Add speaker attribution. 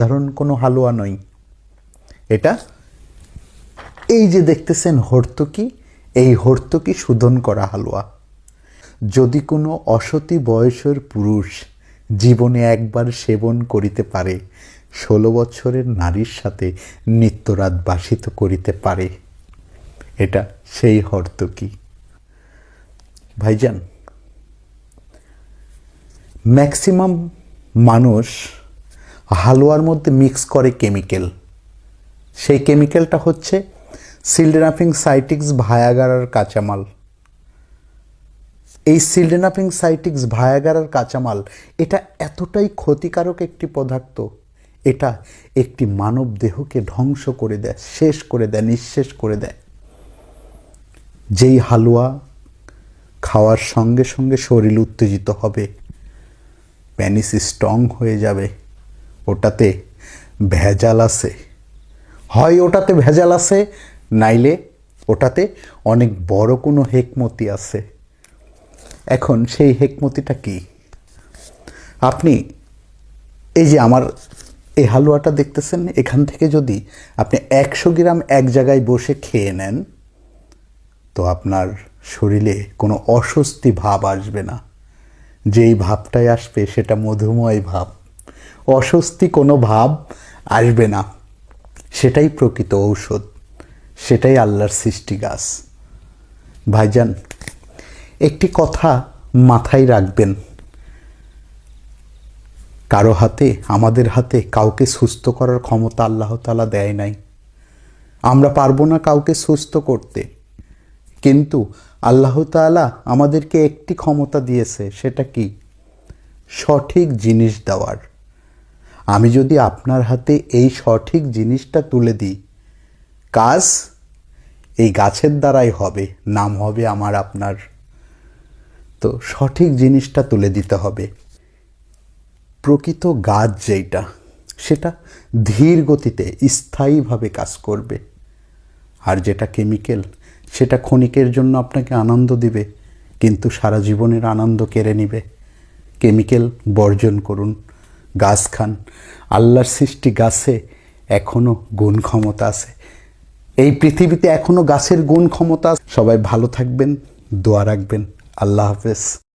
Speaker 1: সাধারণ কোনো হালুয়া নয়। এটা এই যে দেখতেছেন হর্তকি, এই হর্তকি শোধন করা হালুয়া। যদি কোনো অসতি বয়সের পুরুষ জীবনে একবার সেবন করিতে পারে, ষোলো বছরের নারীর সাথে নিত্যরাত বাসিত করিতে পারে। এটা সেই হর্তকি। ভাইজান ম্যাক্সিমাম মানুষ হালুয়ার মধ্যে মিক্স করে কেমিক্যাল সেই কেমিক্যালটা হচ্ছে সিলডেনাফিং সাইটিক্স ভায়াগারার কাঁচামাল। এই সিলডেনাফিং সাইটিক্স ভায়াগারার কাঁচামাল, এটা এতটাই ক্ষতিকারক একটি পদার্থ, এটা একটি মানব দেহকে ধ্বংস করে দেয়, শেষ করে দেয়, নিঃশেষ করে দেয়। যেই হালুয়া খাওয়ার সঙ্গে সঙ্গে শরীর উত্তেজিত হবে প্যানিস স্ট্রং হয়ে যাবে। ওটাতে ভেজাল আছে। হয় ওটাতে ভেজাল আছে, নাইলে ওটাতে অনেক বড় কোনো হেকমতি আছে। এখন সেই হেকমতিটা কি? আপনি এই যে আমার এই হালুয়াটা দেখতেছেন, এখান থেকে যদি আপনি একশো গ্রাম এক জায়গায় বসে খেয়ে নেন, তো আপনার শরীরে কোনো অস্বস্তি ভাব আসবে না। যেই ভাবটাই আসবে সেটা মধুময় ভাব। অস্বস্তি কোনো ভাব আসবে না। সেটাই প্রকৃত ঔষধ। সেটাই আল্লাহর সৃষ্টি গাছ। ভাইজান, একটি কথা মাথায় রাখবেন। কারও হাতে, আমাদের হাতে কাউকে সুস্থ করার ক্ষমতা আল্লাহ তালা দেয় নাই। আমরা পারব না কাউকে সুস্থ করতে। কিন্তু আল্লাহ তাআলা আমাদেরকে একটি ক্ষমতা দিয়েছে, সেটা কি? সঠিক জিনিস দেওয়ার। আমি যদি আপনার হাতে এই সঠিক জিনিসটা তুলে দিই, কাজ এই গাছের দ্বারাই হবে, নাম হবে আমার আপনার। তো সঠিক জিনিসটা তুলে দিতে হবে। প্রকৃত গাছ যেইটা, সেটা ধীর গতিতে, স্থায়ীভাবে কাজ করবে। আর যেটা কেমিক্যাল, সেটা ক্ষণিকের জন্য আপনাকে আনন্দ দিবে, কিন্তু সারা জীবনের আনন্দ কেড়ে নিবে। কেমিক্যাল বর্জন করুন। গাছ খান। আল্লাহর সৃষ্টি গাছে এখনও গুণ ক্ষমতা আছে। এই পৃথিবীতে এখনও গাছের গুণ ক্ষমতা সবাই ভালো থাকবেন, দোয়া রাখবেন। আল্লাহ হাফেজ।